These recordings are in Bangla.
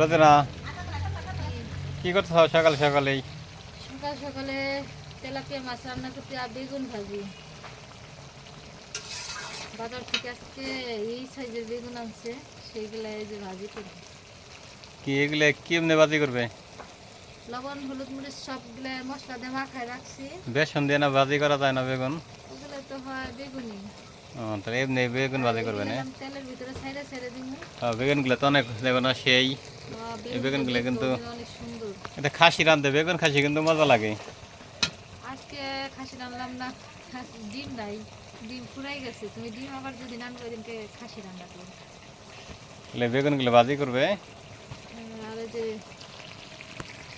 রোজনা কি করতে সকাল সকালেই? সকাল সকালে তেলাপিয়া মাছ রান্না করতে আর বেগুন ভাজি। বাজার থেকে আজকে এই সাইজের বেগুন আনছে সেইগুলা এই যে ভাজি করব। কি এগুলো কি এমনি বাজি করবে? লবণ হলুদ মরিচ সবগুলা মশলা দিয়ে মাখায় রাখছি। বেসন দিয়ে না বাজি করা যায় না বেগুন? ওগুলো তো হয় বেগুনি ও, তাহলে এমনি বেগুন তেলের ভিতরে ছেড়ে বেগুনগুলো তো অনেক না সেই। এই বেগুনগুলো কিন্তু- এটা খাসি রাঁধতে বেগুন খাসি কিন্তু মজা লাগে। আজকে খাসি রান্নাম না ডিম নাই ডিম ফুরাই গেছে। তুমি ডিম আবার যদি নান করে দিনকে খাসি রান্না করো। তাহলে বেগুনগুলো বাজি করবে। আর যে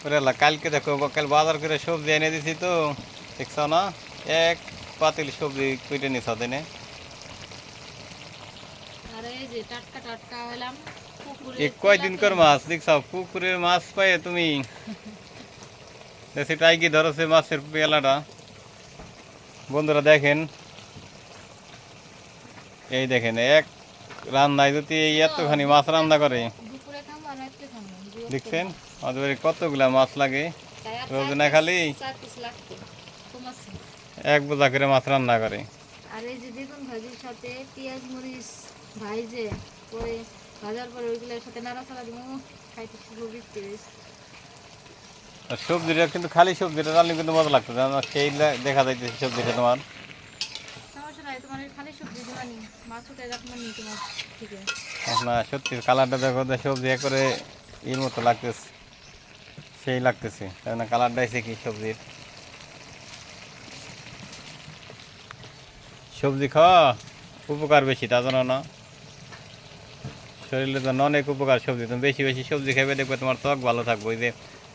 ওরে কালকে দেখো কাল বাজার করে সবজি এনে দিছি তো দেখছ না? এক পাতিল সবজি কুইটে নিছ দিনে আর এই যে টাটকা টাটকা হলাম পুকুরে কয়দিন কর মাছ পুকুরের মাছ তুমি। ধরেছে মাছের পেলাটা। বন্ধুরা দেখেন। এই দেখেন এক রান্নায় যদি এই এতখানি মাছ রান্না করে। দেখছেন? আমাদের কতগুলা মাছ লাগে? রোজ না খালি? এক বোঝা করে মাছ রান্না করে। আর এই যে ভাজির সাথে পেঁয়াজ মরিচ পরে ভাজার পরে ওইগুলোর সাথে নাড়াচাড়া দিব খাইতে আর সবজিটা কিন্তু খালি সবজিটা রান্না কিন্তু মজা লাগতো জানো সেই দেখা যাইতেছে সবজিটা তোমার সমস্যা তোমার খালি সবজি দিবানি মাছ উঠে রাখবেন নি সত্যি কালারটা দেখো সবজি করে এর মতো লাগতেছে সেই লাগতেছে তাই না? কালারটা এসে কি সবজির? সবজি খাওয়া উপকার বেশি তা জানো না? শরীরে তো অনেক উপকার সবজি তুমি বেশি বেশি সবজি খাবে দেখবে তোমার ত্বক ভালো থাকবে। ওই যে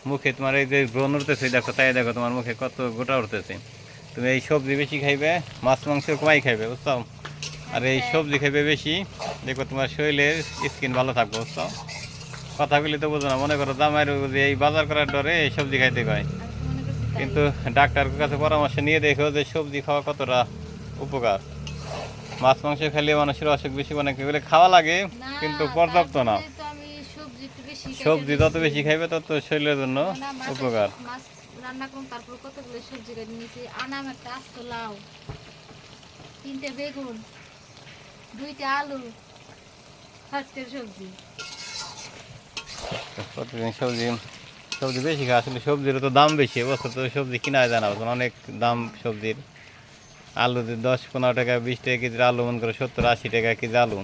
মুখে তোমার এই যে ব্রণ উঠতেছে দেখো তাই দেখো তোমার মুখে কত গোটা উঠতেছে। তুমি এই সবজি বেশি খাইবে মাছ মাংস কমাই খাইবে বুঝছ? আর এই সবজি খাইবে বেশি দেখো তোমার শরীরের স্কিন ভালো থাকবে বুঝছ? কথাগুলি তো বুঝো না মনে করো জামাইয়ের যে এই বাজার করার ডরে এই সবজি খাইতে করছি তাই। কিন্তু ডাক্তারের কাছে পরামর্শ নিয়ে দেখো যে সবজি খাওয়া কতটা উপকার। মাছ মাংস খেলে মানুষের অসুখ বিসুখ অনেক এগুলো খাওয়া লাগে কিন্তু পর্যাপ্ত না। সবজি বেশি যত বেশি বেশি খাইবে তত শরীরের জন্য উপকার। রান্না করুন তারপর কতগুলো সবজি কেটে নিয়েছি। আনাম একটা আস্ত লাউ তিনটে বেগুন দুইটা আলু আজকের সবজি। প্রতিদিন সবজি সবজি বেশি খায় আসলে সবজির তো দাম বেশি এবছর তো সবজি কিনা যায় না অনেক দাম সবজির। আলু যে দশ, পনেরো টাকা, বিশ টাকা কেজির আলু, মনে করো সত্তর, আশি টাকা কেজি আলু।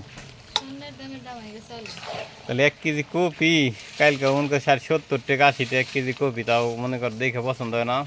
তাহলে এক কেজি কপি, কালকে মনে করো ষাট, সত্তর টাকা, আশি টাকা এক কেজি কপি, তাও মনে কর দেখে পছন্দ হয় না।